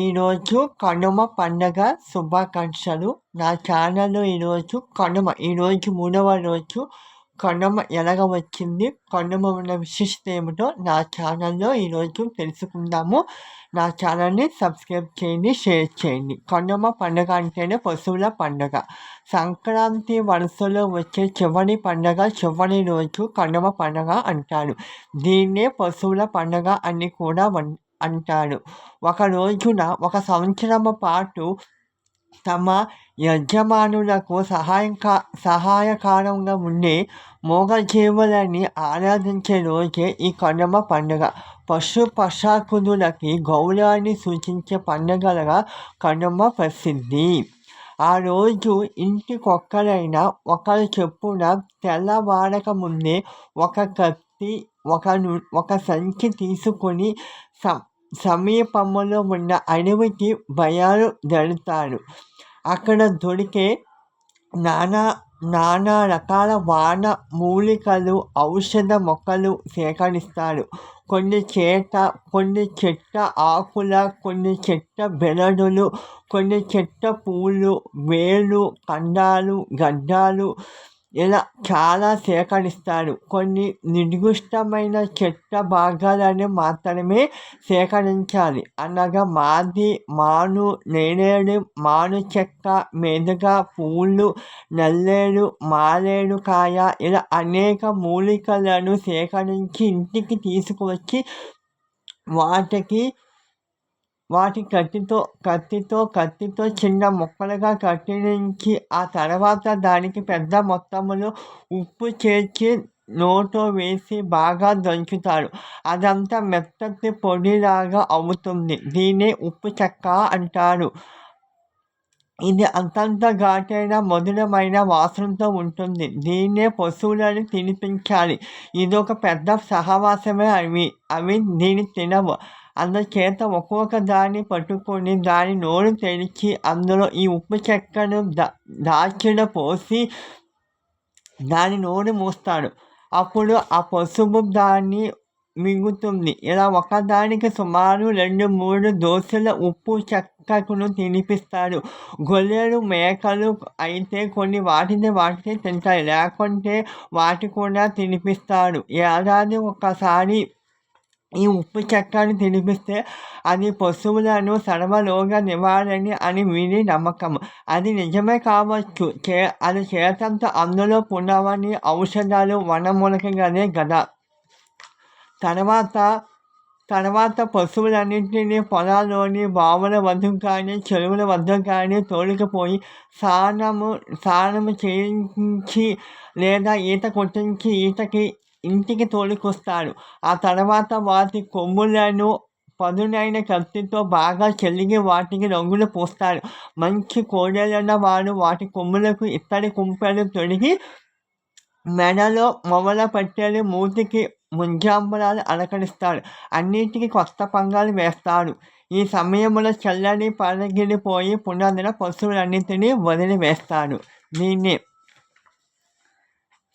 ఈరోజు కనుమ పండగ శుభాకాంక్షలు. నా ఛానల్లో ఈరోజు కనుమ ఈరోజు మూడవ రోజు కనుమ ఎలాగ వచ్చింది కనుమ ఉన్న విశిష్టత ఏమిటో నా ఛానల్లో ఈరోజు తెలుసుకుందాము. నా ఛానల్ని సబ్స్క్రైబ్ చేయండి షేర్ చేయండి. కనుమ పండగ అంటేనే పశువుల పండగ. సంక్రాంతి వరుసలో వచ్చే చివరి పండగ చివరి రోజు కనుమ పండగ అంటారు. దీన్నే పశువుల పండగ అని కూడా అంటాడు. ఒక రోజున ఒక సంవత్సరము పాటు తమ యజమానులకు సహాయక సహాయకారంగా ఉండే మూగజీవులని ఆరాధించే రోజే ఈ కనుమ పండుగ. పశు పశాకులకి గౌరవాన్ని సూచించే పండుగలుగా కనుమ ప్రసిద్ధి. ఆ రోజు ఇంటికొక్కరైనా ఒకరి చెప్పున తెల్లవారక ముందే ఒక కత్తి ఒక ఒక సంచి తీసుకొని సం సమీపంలో ఉన్న అడవికి భయాలు బయలుదేరుతారు అక్కడ దొరికే నానా నానా రకాల వాన మూలికలు ఔషధ మొక్కలు సేకరిస్తారు. కొన్ని చేత కొన్ని చెట్ట ఆకుల కొన్ని చెట్ట బెరడులు కొన్ని చెట్ట పూలు వేలు కండాలు గడ్డాలు ఇలా చాలా సేకరిస్తారు. కొన్ని నిర్దిష్టమైన చెట్ల భాగాలను మాత్రమే సేకరించాలి. అనగా మాది మాను నేరేడు మాను చెక్క మెదగ పూలు నల్లేడు మారేడు కాయ ఇలా అనేక మూలికలను సేకరించి ఇంటికి తీసుకువచ్చి వాటికి వాటి కత్తితో కత్తితో కత్తితో చిన్న ముక్కలుగా కత్తిరించి ఆ తర్వాత దానికి పెద్ద మొత్తంలో ఉప్పు చేర్చి నోటో వేసి బాగా దంచుతారు. అదంతా మెత్తటి పొడిలాగా అవుతుంది. దీనే ఉప్పు చెక్క అంటారు. ఇది అంతంత ఘాటైన మధురమైన వాసనతో ఉంటుంది. దీన్నే పశువులను తినిపించాలి. ఇది ఒక పెద్ద సహవాసమే అవి. అవి దీన్ని తినవు. అందుచేత ఒక్కొక్క దాన్ని పట్టుకొని దాని నోరు తెరిచి అందులో ఈ ఉప్పు చెక్కను దా దాచిన పోసి దాని నోరు మూస్తాడు. అప్పుడు ఆ పసుపు దాన్ని మిగుతుంది ఇలా ఒకదానికి సుమారు రెండు మూడు దోశల ఉప్పు చెక్కకును తినిపిస్తాడు గొర్రెలు మేకలు అయితే కొన్ని వాటిని వాటికి తింటాయి. లేకుంటే వాటి కూడా తినిపిస్తాడు ఏడాది ఒకసారి ఈ ఉప్పు చెక్కను తినిపిస్తే అది పశువులను సర్వలోక నివారణ అని విని నమ్మకం. అది నిజమే కావచ్చు. చే అది చేతంతో అందులో పునవని ఔషధాలు వనమూలకగానే కదా తర్వాత తర్వాత పశువులన్నింటినీ పొలాల్లోని బావుల వద్ద కానీ చెరువుల వద్ద కానీ తోలుకుపోయి స్నానము స్నానము చేయించి లేదా ఈత కొట్టించి ఈతకి ఇంటికి తోలుకొస్తారు ఆ తర్వాత వాటి కొమ్ములను పదునైన కత్తితో బాగా చెల్లిగి వాటికి రంగులు పూస్తారు మంచి కోడెలున్న వారు వాటి కొమ్ములకు ఇత్తడి కుంపెలు తొడిగి మెడలో మొవల పట్టెలు మూతికి ముంజాంబరాలు అలకరిస్తారు అన్నింటికి కొత్త పంగాలు వేస్తాడు. ఈ సమయంలో చల్లని పరగిలిపోయి పునాదిన పశువులన్నింటినీ వదిలివేస్తాడు దీన్ని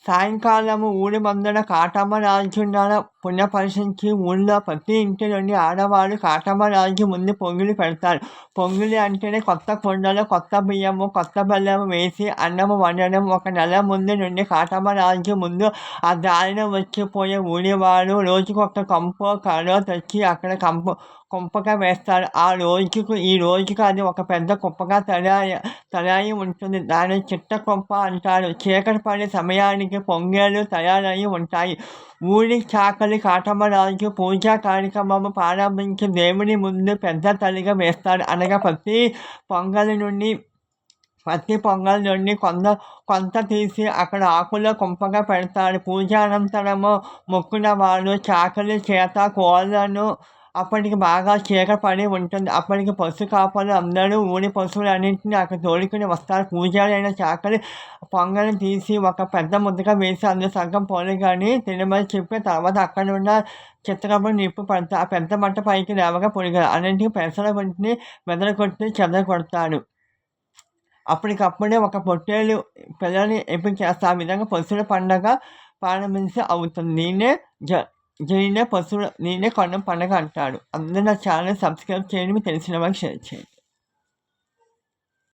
సాయంకాలము ఊరి ముందర కాటమరాజున పునఃపరిశీలించి ఊళ్ళో ప్రతి ఇంటి నుండి ఆడవాళ్ళు కాటమరాజు ముందు పొంగిలి పెడతారు పొంగిలి అంటేనే కొత్త కొండలో కొత్త బియ్యము కొత్త బెల్లము వేసి అన్నము వండడం ఒక నెల ముందు నుండి కాటమరాజు ముందు ఆ దారిన వచ్చిపోయే ఊరివారు రోజుకొక కంపో కడో తెచ్చి అక్కడ కంప కుంపగా వేస్తారు ఆ రోజుకు ఈ రోజుకు అది ఒక పెద్ద కుప్పగా తయారు తయారై ఉంటుంది దాని చిట్ట కుంప అంటారు చీకటి పడే సమయానికి పొంగేలు తయారై ఉంటాయి ఊరి చాకలి కాటమరాజు పూజా కార్యక్రమము ప్రారంభించి దేవుని ముందు పెద్ద తల్లిగా వేస్తారు అనగా ప్రతి పొంగలి నుండి ప్రతి పొంగల్ నుండి కొంత కొంత తీసి అక్కడ ఆకులో కుంపగా పెడతారు పూజానంతరము మొక్కున వాళ్ళు చాకలి చేత కోళ్ళను అప్పటికి బాగా చీకటి పడి ఉంటుంది. అప్పటికి పశు కాపలు అందరూ ఊరి పశువులన్నింటినీ అక్కడ తోడుకుని వస్తారు. పూజారైన చాకలి పొంగలు తీసి ఒక పెద్ద ముద్దగా వేసి అందులో సగం పొలిగాని తినమని చెప్పి తర్వాత అక్కడ ఉన్న చిత్రకప్పుడు నిప్పు పడతా ఆ పెద్ద మంట పైకి లేవగా పొడిగారు అన్నింటికి పెసర వంటిని మెదలు కొట్టి చెదర కొడతాడు. అప్పటికప్పుడే ఒక పొట్టేలు పిల్లల్ని ఎంపిక చేస్తారు ఆ విధంగా పశువుల పండగ ప్రారంభించి అవుతుంది. నేనే జ దీనినే పశువుల నేనే కొనడం పండగ అంటారు అందరూ నా ఛానల్ సబ్స్క్రైబ్ చేయండి మీకు తెలిసిన వాళ్ళకి షేర్ చేయండి.